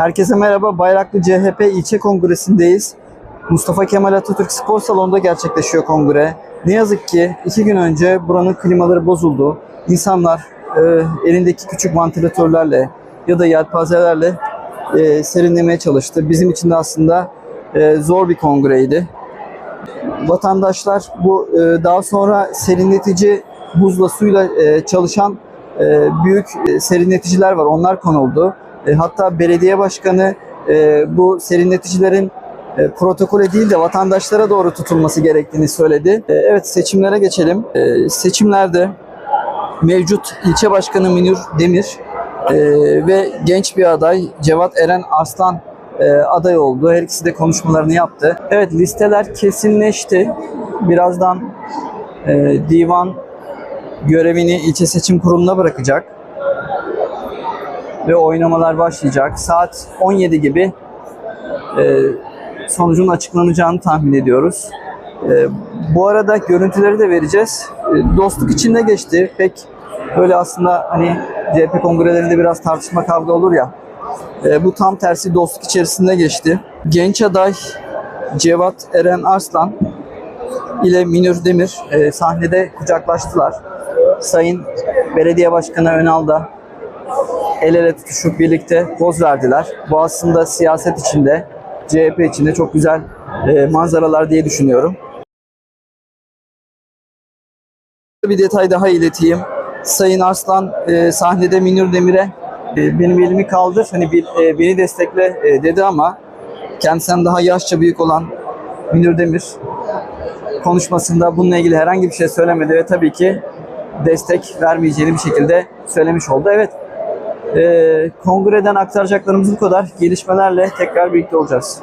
Herkese merhaba. Bayraklı CHP ilçe kongresindeyiz. Mustafa Kemal Atatürk Spor Salonu'nda gerçekleşiyor kongre. Ne yazık ki iki gün önce buranın klimaları bozuldu. İnsanlar e, elindeki küçük vantilatörlerle ya da yelpazelerle e, serinlemeye çalıştı. Bizim için de aslında e, zor bir kongreydi. Vatandaşlar bu e, daha sonra serinletici buzla suyla e, çalışan e, büyük e, serinleticiler var. Onlar konuldu. E, hatta belediye başkanı e, bu serinleticilerin e, protokole değil de vatandaşlara doğru tutulması gerektiğini söyledi. E, evet seçimlere geçelim. E, seçimlerde mevcut ilçe başkanı Münir Demir e, ve genç bir aday Cevat Eren Arslan e, aday oldu. Her ikisi de konuşmalarını yaptı. Evet listeler kesinleşti. Birazdan e, divan görevini ilçe seçim kuruluna bırakacak ve oynamalar başlayacak. Saat 17 gibi e, sonucun açıklanacağını tahmin ediyoruz. E, bu arada görüntüleri de vereceğiz. E, dostluk içinde geçti. Pek böyle aslında hani CHP kongrelerinde biraz tartışma kavga olur ya. E, bu tam tersi dostluk içerisinde geçti. Genç aday Cevat Eren Arslan ile Minür Demir e, sahnede kucaklaştılar. Sayın Belediye Başkanı Önal da el ele tutuşup birlikte poz verdiler. Bu aslında siyaset içinde, CHP içinde çok güzel e, manzaralar diye düşünüyorum. Bir detay daha ileteyim. Sayın Arslan e, sahnede Minür Demir'e e, benim elimi kaldır, hani bir, e, beni destekle e, dedi ama kendisinden daha yaşça büyük olan Minür Demir konuşmasında bununla ilgili herhangi bir şey söylemedi ve tabii ki destek vermeyeceğini bir şekilde söylemiş oldu. Evet, kongreden aktaracaklarımız bu kadar. Gelişmelerle tekrar birlikte olacağız.